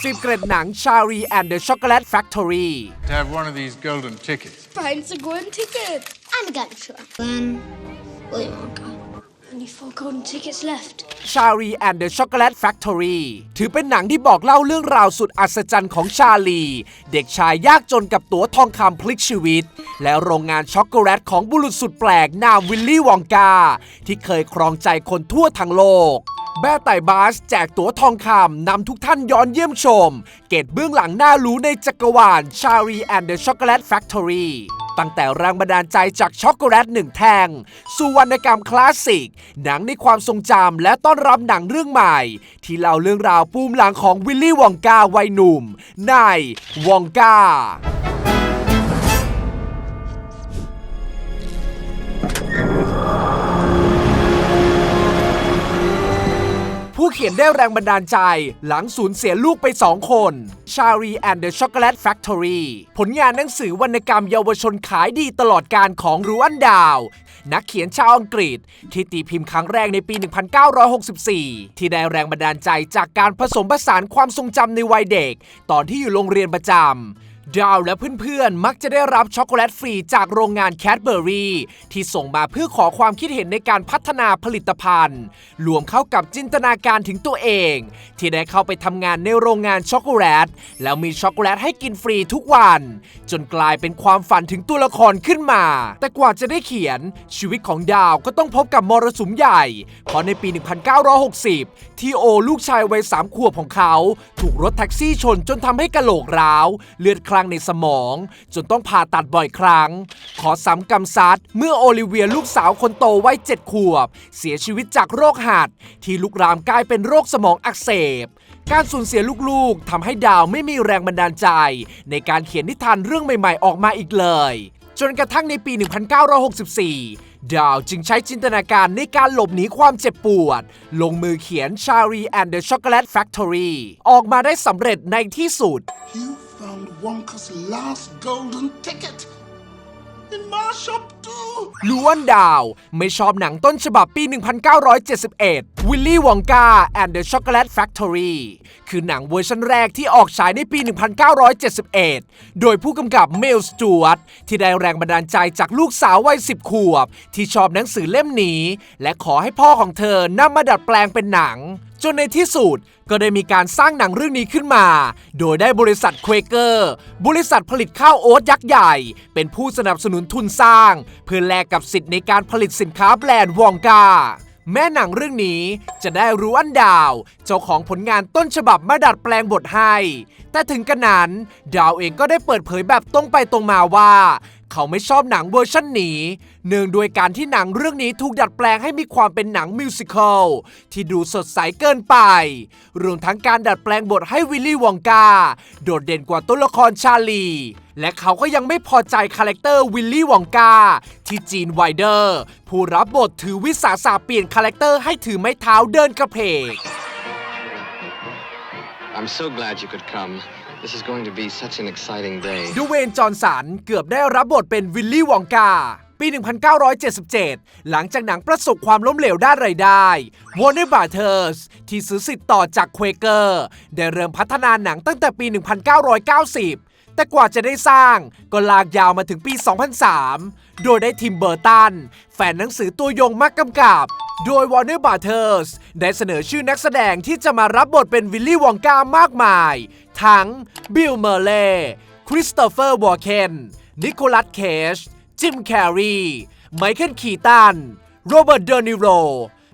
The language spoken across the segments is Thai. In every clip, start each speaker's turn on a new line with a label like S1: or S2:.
S1: 10 เกรดหนัง Charlie and the Chocolate Factory
S2: to have one of these golden tickets.
S3: Find a golden ticket.
S4: I'm gonna show. One, Willy Wonka.
S3: Only four golden tickets left.
S1: Charlie and the Chocolate Factory ถือเป็นหนังที่บอกเล่าเรื่องราวสุดอัศจรรย์ของชาลี เด็กชายยากจนกับตั๋วทองคำพลิกชีวิต และโรงงานช็อกโกแลตของบุรุษสุดแปลกนามวิลลี่วองกา ที่เคยครองใจคนทั่วทั้งโลกแบ้ไต่บาสแจกตั๋วทองคำนำทุกท่านย้อนเยี่ยมชม เกตเบื้องหลังน่ารู้ในจักรวาล Charlie and the Chocolate Factory ตั้งแต่แรงบันดาลใจจากช็อกโกแลตหนึ่งแท่งสู่วรรณกรรมคลาสสิก หนังในความทรงจำและต้อนรับหนังเรื่องใหม่ ที่เล่าเรื่องราวปูมหลังของวิลลี่วองกาวัยหนุ่ม ในวองกา ผู้เขียนได้แรงบันดาลใจ หลังสูญเสียลูกไปสองคน Charlie and the Chocolate Factory ผลงานหนังสือวรรณกรรมเยาวชนขายดีตลอดการของรูอันดาว นักเขียนชาวอังกฤษ ที่ตีพิมพ์ครั้งแรกในปี 1964 ที่ได้แรงบันดาลใจจากการผสมผสานความทรงจำในวัยเด็ก ตอนที่อยู่โรงเรียนประจำ ดาวและเพื่อนๆ มักจะได้รับช็อกโกแลตฟรีจากโรงงานแคดเบอรี่ที่ส่งมาเพื่อขอความคิดเห็นในการพัฒนาผลิตภัณฑ์ รวมเข้ากับจินตนาการถึงตัวเอง ที่ได้เข้าไปทำงานในโรงงานช็อกโกแลต แล้วมีช็อกโกแลตให้กินฟรีทุกวัน จนกลายเป็นความฝันถึงตัวละครขึ้นมา แต่กว่าจะได้เขียน ชีวิตของดาวก็ต้องพบกับมรสุมใหญ่เพราะในปี 1960 ที่โอลูกชายวัยสามขวบของเขา ถูกรถแท็กซี่ชนจนทำให้กะโหลกร้าว เลือดคลั่งในสมอง จนต้องผ่าตัดบ่อยครั้ง ขอซ้ำกำซัดเมื่อโอลิเวียลูกสาวคนโตวัยเจ็ดขวบ เสียชีวิตจากโรคหัด ที่ลุกรามกลายเป็นโรคสมองอักเสบ การสูญเสียลูกๆทำให้ดาวไม่มีแรงบันดาลใจ ในการเขียนนิทานเรื่องใหม่ๆ ออกมาอีกเลย จนกระทั่งในปี 1964ดาวจึงใช้จินตนาการในการหลบหนีความเจ็บปวด ลงมือเขียน Charlie and the Chocolate Factory ออกมาได้สำเร็จในที่สุด
S5: Wonka's last golden ticket in my shop.
S1: ล้วนดาว ไม่ชอบหนังต้นฉบับปี 1971 Willy Wonka and the Chocolate Factory คือหนังเวอร์ชันแรกที่ออกฉายในปี 1971 โดยผู้กำกับเมลสจวตที่ได้แรงบันดาลใจจากลูกสาววัย 10 ขวบ ที่ชอบหนังสือเล่มนี้ และขอให้พ่อของเธอนำมาดัดแปลงเป็นหนัง จนในที่สุดก็ได้มีการสร้างหนังเรื่องนี้ขึ้นมา โดยได้บริษัทเควเกอร์ บริษัทผลิตข้าวโอ๊ตยักษ์ใหญ่ เป็นผู้สนับสนุนทุนสร้างเพื่อแลกกับสิทธิ์ในการผลิตสินค้าแบรนด์วองกา แม่หนังเรื่องนี้จะได้รู้อันดาว เจ้าของผลงานต้นฉบับมาดัดแปลงบทให้ แต่ถึงกระนั้น ดาวเองก็ได้เปิดเผยแบบตรงไปตรงมาว่า เขาไม่ชอบหนังเวอร์ชันนี้ เนื่องด้วยการที่หนังเรื่องนี้ถูกดัดแปลงให้มีความเป็นหนังมิวสิควลที่ดูสดใสเกินไป รวมทั้งการดัดแปลงบทให้วิลลี่วองกา โดดเด่นกว่าตัวละครชาลี และเขาก็ยังไม่พอใจคาแรคเตอร์วิลลี่วองกา ที่จีนไวเดอร์ ผู้รับบทถือวิสาสะเปลี่ยนคาแรคเตอร์ให้ถือไม้เท้าเดินกระเพก
S6: I'm so glad you could come. This is going to be such an exciting day.
S1: ดูเวนจอห์นสันเกือบได้รับบทเป็นวิลลี่วองกา ปี 1977 หลังจากหนังประสบความล้มเหลวด้านรายได้ Warner Brothers ที่ซื้อสิทธิ์ต่อจากเควเกอร์ได้เริ่มพัฒนาหนังตั้งแต่ปี 1990 แต่กว่าจะได้สร้างก็ลากยาวมาถึงปี 2003 โดยได้ทิมเบอร์ตัน แฟนหนังสือตัวยงมากกำกับ โดย Warner Brothers ได้เสนอชื่อนักแสดงที่จะมารับบทเป็นวิลลี่วองกามากมาย ทั้งบิลเมอร์เล่คริสโตเฟอร์วอร์เคนนิโคลัสเคชจิมแคร์รีไมเคิลคีตัน โรเบิร์ตเดนิโร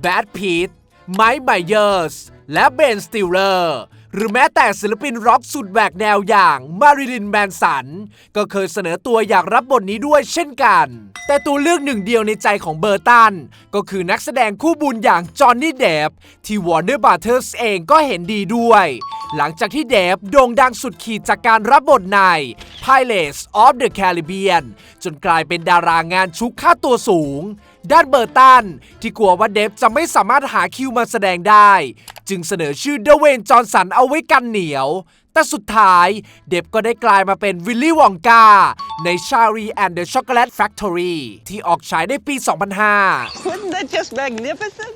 S1: แบดพีทไมค์ไมเยอร์ส และเบนสติลเลอร์ หรือแม้แต่ศิลปินร็อกสุดแหวกแนวอย่างมาริลินแมนสัน ก็เคยเสนอตัวอยากรับบทนี้ด้วยเช่นกัน แต่ตัวเลือกหนึ่งเดียวในใจของเบอร์ตัน ก็คือนักแสดงคู่บุญอย่างจอห์นนี่เดฟที่ Warner Brothers เองก็เห็นดีด้วย หลังจากที่เดฟโด่งดังสุดขีดจากการรับบทใน Pirates of the Caribbean จนกลายเป็นดารางานชุกค่าตัวสูง ด้านเบอร์ตันที่กลัวว่าเดฟจะไม่สามารถหาคิวมาแสดงได้ จึงเสนอชื่อเดเวนจอห์นสันเอาไว้กันเหนียว แต่สุดท้ายเดฟก็ได้กลายมาเป็นวิลลี่วองกาใน Charlie and the Chocolate Factory ที่ออกฉายในปี 2005
S7: Wasn't that just magnificent?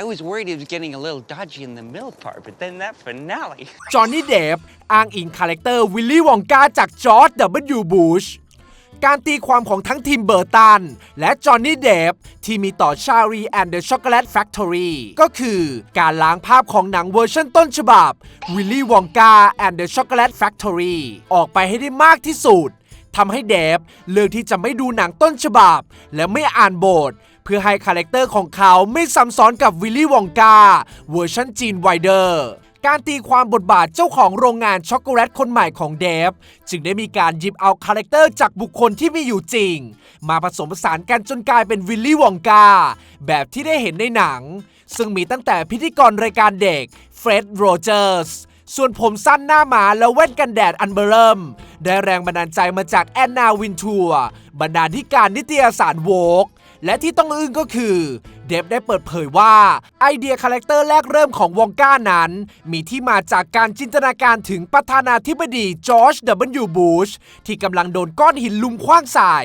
S7: I was worried it was getting a little dodgy in the middle part, but then that finale.
S1: จอห์นนี่เดฟอ้างอิงคาแรคเตอร์วิลลี่วองกาจากจอร์จ W. บูช การตีความของทั้งทีมเบอร์ตัน และจอห์นนี่เดฟที่มีต่อชารีแอนด์เดอะช็อกโกแลตแฟคทอรี่ก็คือการล้างภาพของหนังเวอร์ชันต้นฉบับวิลลี่วองกาแอนด์เดอะช็อกโกแลตแฟคทอรี่ออกไปให้ได้มากที่สุดทำให้เดฟเลือกที่จะไม่ดูหนังต้นฉบับ และไม่อ่านบท เพื่อให้คาแรคเตอร์ของเขาไม่ซ้ำซ้อนกับวิลลี่วองกาเวอร์ชันจีนไวเดอร์ การตีความบทบาทเจ้าของโรงงานช็อกโกแลตคนใหม่ของเดฟ จึงได้มีการหยิบเอาคาแรคเตอร์จากบุคคลที่มีอยู่จริง มาผสมผสานกันจนกลายเป็นวิลลี่วองกา แบบที่ได้เห็นในหนัง ซึ่งมีตั้งแต่พิธีกรรายการเด็กเฟร็ดโรเจอร์สส่วนผมสั้นหน้าหมาและแว่นกันแดดอันเบอร์เริ่ม ได้แรงบันดาลใจมาจากแอนนาวินทัวบรรณาธิการนิตยสารโวกและที่ต้องอึ้งก็คือ เดฟได้เปิดเผยว่าไอเดียคาแรคเตอร์แรกเริ่มของวองก้านั้น มีที่มาจากการจินตนาการถึงประธานาธิบดีจอร์จ W. บูชที่กำลังโดนก้อนหินลุมคว้างใส่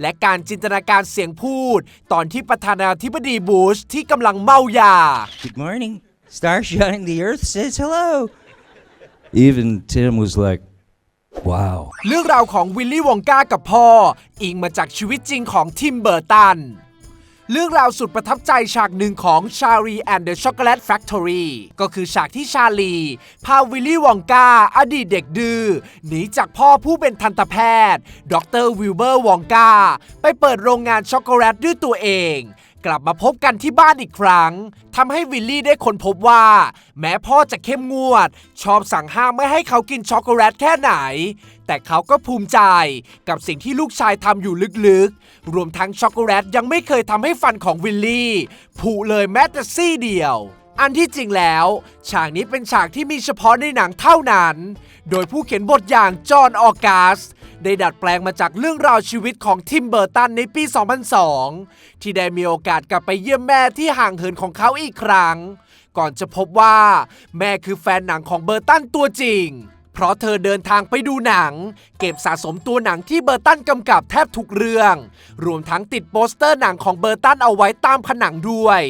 S1: และการจินตนาการเสียงพูด ตอนที่ประธานาธิบดีบูชที่กำลังเมายา
S8: Good morning. Star shining, the earth says hello. Even Tim was like, wow.
S1: เรื่องราวของวิลลี่วองกากับพ่อ อิงมาจากชีวิตจริงของทิมเบอร์ตัน เรื่องราวสุดประทับใจฉากหนึ่งของ Charlie and the Chocolate Factory ก็คือฉากที่ชาลี พาวิลลี่วองกา อดีตเด็กดื้อหนีจากพ่อผู้เป็นทันตแพทย์ ดรวิลเบอร์วองกา ไปเปิดโรงงานช็อกโกแลตด้วยตัวเองกลับมาพบกันที่บ้านอีกครั้งทำให้วิลลี่ได้ค้นพบว่า แม้พ่อจะเข้มงวด ชอบสั่งห้ามไม่ให้เขากินช็อกโกแลตแค่ไหน แต่เขาก็ภูมิใจกับสิ่งที่ลูกชายทำอยู่ลึกๆ รวมทั้งช็อกโกแลตยังไม่เคยทำให้ฟันของวิลลี่ผุเลยแม้แต่ซี่เดียว อันที่จริงแล้ว ฉากนี้เป็นฉากที่มีเฉพาะในหนังเท่านั้น โดยผู้เขียนบทอย่างจอห์นออกัสได้ดัดแปลงมาจากเรื่องราวชีวิตของทิมเบอร์ตันในปี 2002 ที่ได้มีโอกาสกลับไปเยี่ยมแม่ที่ห่างเหินของเขาอีกครั้ง ก่อนจะพบว่า แม่คือแฟนหนังของเบอร์ตันตัวจริง เพราะเธอเดินทางไปดูหนัง เก็บสะสมตัวหนังที่เบอร์ตันกำกับแทบทุกเรื่อง รวมทั้งติดโปสเตอร์หนังของเบอร์ตันเอาไว้ตามผนังด้วย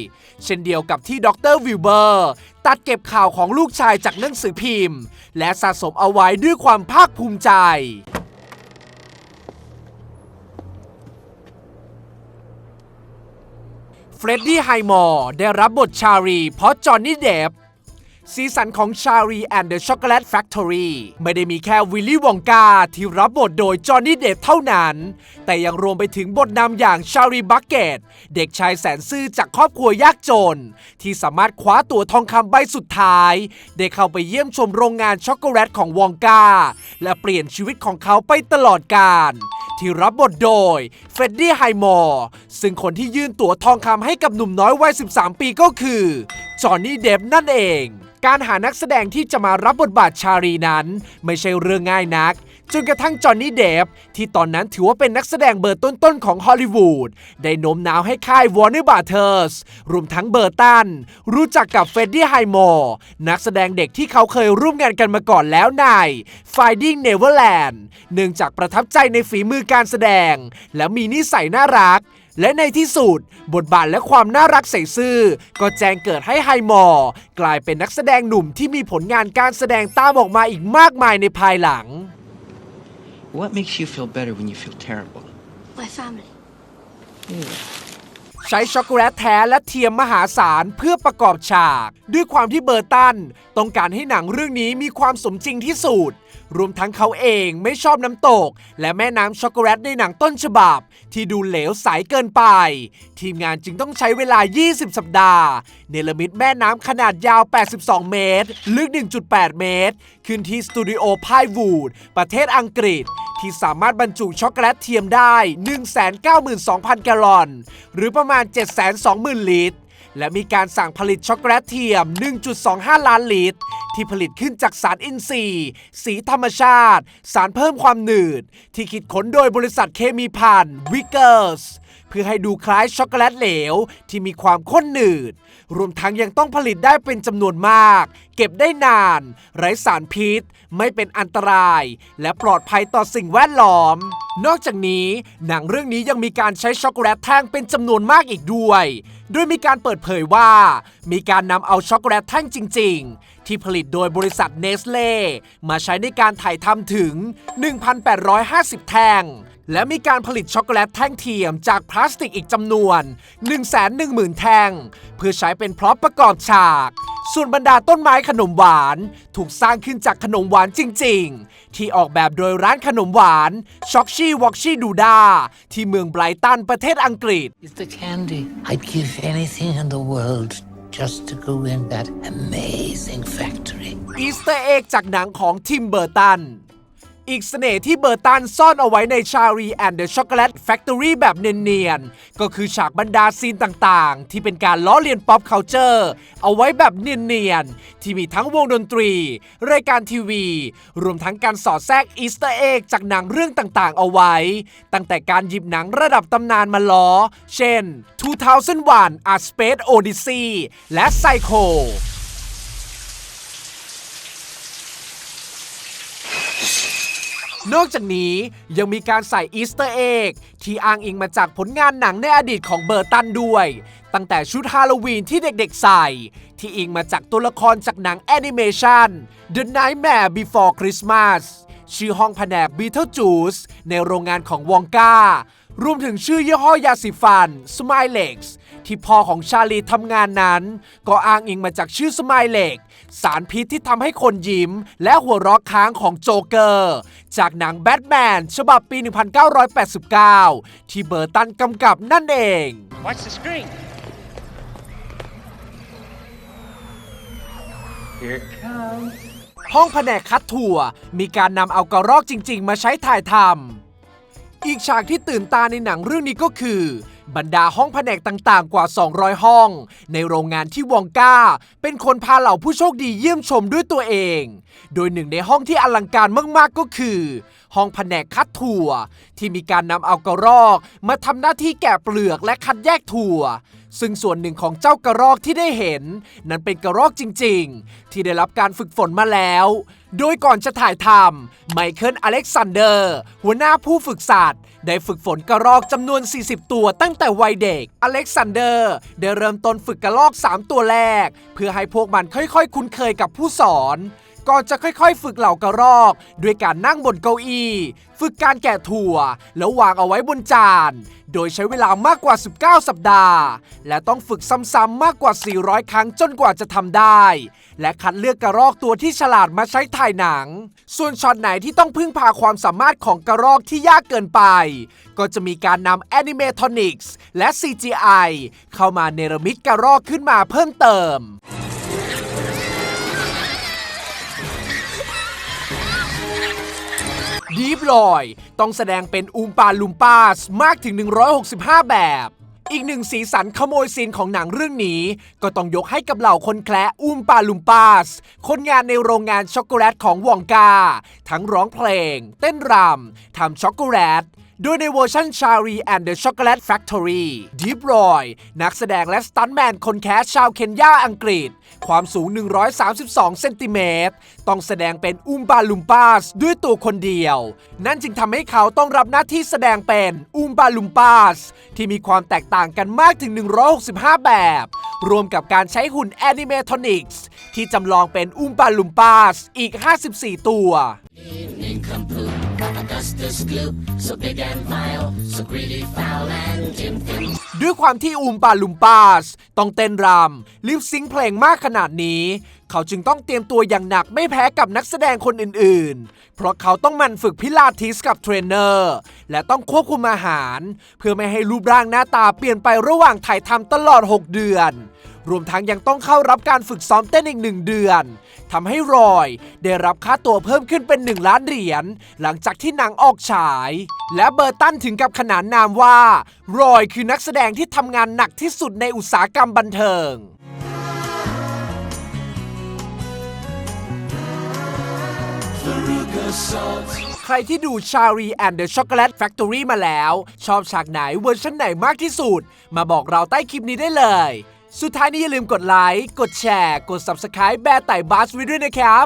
S1: เช่นเดียวกับที่ดรวิลเบอร์ตัดเก็บข่าวของลูกชายจากหนังสือพิมพ์ และสะสมเอาไว้ด้วยความภาคภูมิใจเฟรดดี้ไฮมอร์ได้รับบทชารีเพราะจอห์นนี่เดฟ สีสันของชารีแอนด์เดอะช็อกโกแลตแฟคทอรี่ไม่ได้มีแค่วิลลี่วองกาที่รับบทโดยจอห์นนี่เดฟเท่านั้น แต่ยังรวมไปถึงบทนำอย่างชารีบักเกตเด็กชายแสนซื่อจากครอบครัวยากจน ที่สามารถคว้าตั๋วทองคำใบสุดท้าย ได้เข้าไปเยี่ยมชมโรงงานช็อกโกแลตของวองกา และเปลี่ยนชีวิตของเขาไปตลอดกาลที่รับบทโดยเฟรดดี้ไฮมอร์ซึ่งคนที่ยื่นตั๋วทองคำให้กับหนุ่มน้อยวัย 13 ปีก็คือจอห์นนี่เดฟนั่นเอง การหานักแสดงที่จะมารับบทบาทชารีนั้น ไม่ใช่เรื่องง่ายนัก จนกระทั่งจอห์นนี่เดฟที่ตอนนั้นถือว่าเป็นนักแสดงเบอร์ต้นๆของฮอลลีวูดได้โน้มน้าวให้ค่ายวอร์เนอร์บาเทอร์สรวมทั้งเบอร์ตัน รู้จักกับเฟดดี้ไฮมอร์นักแสดงเด็กที่เขาเคยร่วมงานกันมาก่อนแล้วใน Finding Neverland เนื่องจากประทับใจในฝีมือการแสดง และมีนิสัยน่ารัก และในที่สุด บทบาทและความน่ารักใส่ซื่อ ก็แจ้งเกิดให้ไฮมอร์กลายเป็นนักแสดงหนุ่มที่มีผลงานการแสดงตามออกมาอีกมากมายในภายหลัง
S7: What makes you feel better when you feel terrible?
S3: My family.
S1: ใช้ช็อกโกแลตแท้และเทียมมหาศาลเพื่อประกอบฉาก ด้วยความที่เบอร์ตัน ต้องการให้หนังเรื่องนี้มีความสมจริงที่สุด รวมทั้งเขาเองไม่ชอบน้ำตก และแม่น้ำช็อกโกแลตในหนังต้นฉบับ ที่ดูเหลวใสเกินไป ทีมงานจึงต้องใช้เวลา 20 สัปดาห์ เนรมิตแม่น้ำขนาดยาว 82 เมตร ลึก 1.8 เมตร ขึ้นที่สตูดิโอพายวูด ประเทศอังกฤษที่สามารถบรรจุช็อกโกแลตเทียมได้ 192,000 แกลลอน หรือประมาณ 720,000 ลิตร และมีการสั่งผลิตช็อกโกแลตเทียม 1.25 ล้านลิตร ที่ผลิตขึ้นจากสารอินทรีย์ สีธรรมชาติ สารเพิ่มความหนืด ที่คิดค้นโดยบริษัทเคมีพันวิกเกอร์สเพื่อให้ดูคล้ายช็อกโกแลตเหลว ที่มีความข้นหนืด รวมทั้งยังต้องผลิตได้เป็นจำนวนมาก เก็บได้นาน ไร้สารพิษ ไม่เป็นอันตราย และปลอดภัยต่อสิ่งแวดล้อม นอกจากนี้ หนังเรื่องนี้ยังมีการใช้ช็อกโกแลตแท่งเป็นจำนวนมากอีกด้วยโดยมีการเปิดเผยว่า มีการนำเอาช็อกโกแลตแท่งจริง ๆ ที่ผลิตโดยบริษัทเนสเล่มาใช้ในการถ่ายทำถึง 1,850 แท่ง และมีการผลิตช็อกโกแลตแท่งเทียมจากพลาสติกอีกจำนวน 110,000 แท่ง เพื่อใช้เป็นพร็อพประกอบฉาก ส่วนบรรดาต้นไม้ขนมหวาน ถูกสร้างขึ้นจากขนมหวานจริง ๆ ที่ออกแบบโดยร้านขนมหวานช็อกชี่วอกชี่ดูดาที่เมืองไบรตันประเทศอังกฤษ
S9: It's the candy. I'd give anything in the world just to go in that amazing factory.
S1: อีสเตอร์เอ็กจากหนังของทิมเบอร์ตัน อีกเสน่ห์ที่เบอร์ตันซ่อนเอาไว้ในชารีแอนด์เดอะช็อกโกแลตแฟคทอรี่แบบเนียนๆ ก็คือฉากบรรดาซีนต่างๆ ที่เป็นการล้อเลียนป๊อปเคานเจอร์เอาไว้แบบเนียนๆ ที่มีทั้งวงดนตรี รายการทีวี รวมทั้งการสอดแทรกอีสเตอร์เอ็กจากหนังเรื่องต่างๆ เอาไว้ ตั้งแต่การหยิบหนังระดับตำนานมาล้อ เช่น 2001 A Space Odyssey และ Psycho นอกจากนี้ยังมีการใส่อีสเตอร์เอ็กที่อ้างอิงมาจากผลงานหนังในอดีตของเบอร์ตันด้วย ตั้งแต่ชุดฮาโลวีนที่เด็กๆใส่ ที่อิงมาจากตัวละครจากหนังแอนิเมชัน The Nightmare Before Christmas ชื่อห้องแผนก Beetlejuice ในโรงงานของวองกา รวมถึงชื่อยี่ห้อยาสีฟัน Smilex ที่พ่อของชาลีทำงานนั้น ก็อ้างอิงมาจากชื่อ Smilex สารพิษที่ทำให้คนยิ้ม และหัวเราะค้างของโจเกอร์ จากหนังแบทแมนฉบับปี 1989 ที่เบอร์ตันกำกับนั่นเอง
S7: Watch the screen. Here it comes.
S1: ห้องแผนกคัดถั่วมีการนำเอากระรอกจริง ๆ มาใช้ถ่ายทำ อีกฉากที่ตื่นตาในหนังเรื่องนี้ก็คือ บรรดาห้องแผนกต่างๆ กว่า 200 ห้อง ในโรงงานที่วองก้า เป็นคนพาเหล่าผู้โชคดีเยี่ยมชมด้วยตัวเอง โดยหนึ่งในห้องที่อลังการมากๆก็คือ ห้องแผนกคัดถั่ว ที่มีการนำเอากระรอก มาทำหน้าที่แกะเปลือกและคัดแยกถั่ว ซึ่งส่วนหนึ่งของเจ้ากระรอกที่ได้เห็น นั้นเป็นกระรอกจริง ๆ ที่ได้รับการฝึกฝนมาแล้ว โดยก่อนจะถ่ายทำไมเคิลอเล็กซานเดอร์ หัวหน้าผู้ฝึกสัตว์ได้ฝึกฝนกระรอกจำนวน 40 ตัวตั้งแต่วัยเด็ก อเล็กซานเดอร์ ได้เริ่มต้นฝึกกระรอก 3 ตัวแรก เพื่อให้พวกมันค่อยๆ คุ้นเคยกับผู้สอน ก่อนจะค่อยๆ ฝึกเหล่ากระรอกด้วยการนั่งบนเก้าอี้ ฝึกการแกะถั่ว แล้ววางเอาไว้บนจาน โดยใช้เวลามากกว่า 19 สัปดาห์ และต้องฝึกซ้ำๆมากกว่า 400 ครั้งจนกว่าจะทำได้ และคัดเลือกกระรอกตัวที่ฉลาดมาใช้ถ่ายหนัง ส่วนช็อตไหนที่ต้องพึ่งพาความสามารถของกระรอกที่ยากเกินไป ก็จะมีการนำแอนิเมทอนิกส์และ CGI เข้ามาเนรมิตกระรอกขึ้นมาเพิ่มเติม ดีฟลอย ต้องแสดงเป็นอูมปาลุมปาสมากถึง 165 แบบ อีกหนึ่งสีสันขโมยซีนของหนังเรื่องนี้ ก็ต้องยกให้กับเหล่าคนแคละอูมปาลุมปาส คนงานในโรงงานช็อกโกแลตของวองกา ทั้งร้องเพลง เต้นรำทำช็อกโกแลต โดยในเวอร์ชัน Charlie and the Chocolate Factory Deep Roy นักแสดงและสตันแมนคนแคสชาวเคนยาอังกฤษ ความสูง 132 เซนติเมตร ต้องแสดงเป็นอุมบาลุมปาสด้วยตัวคนเดียว นั่นจึงทำให้เขาต้องรับหน้าที่แสดงเป็นอุมบาลุมปาสที่มีความแตกต่างกันมากถึง 165 แบบ รวมกับการใช้หุ่นแอนิเมทอนิกส์ที่จำลองเป็นอุมบาลุมปาสอีก 54 ตัว ด้วยความที่อูมปาลุมปาสต้องเต้นรำลิปซิงค์เพลงมากขนาดนี้ เขาจึงต้องเตรียมตัวอย่างหนักไม่แพ้กับนักแสดงคนอื่นๆ เพราะเขาต้องมันฝึกพิลาทิสกับเทรนเนอร์ และต้องควบคุมอาหาร เพื่อไม่ให้รูปร่างหน้าตาเปลี่ยนไประหว่างถ่ายทำตลอด 6 เดือน รวมทั้งยังต้องเข้ารับการฝึกซ้อมเต้นอีกหนึ่งเดือนทำให้รอยได้รับค่าตัวเพิ่มขึ้นเป็น 1 ล้านเหรียญหลังจากที่หนังออกฉาย และเบอร์ตันถึงกับขนานนามว่า รอยคือนักแสดงที่ทำงานหนักที่สุดในอุตสาหกรรมบันเทิงใครที่ดู Charlie and the Chocolate Factory มาแล้ว ชอบฉากไหนเวอร์ชันไหนมากที่สุด มาบอกเราใต้คลิปนี้ได้เลย สุดท้ายนี้อย่าลืมกดไลค์ กดแชร์ กด Subscribe แบร์ไต่บัสไว้ด้วยนะครับ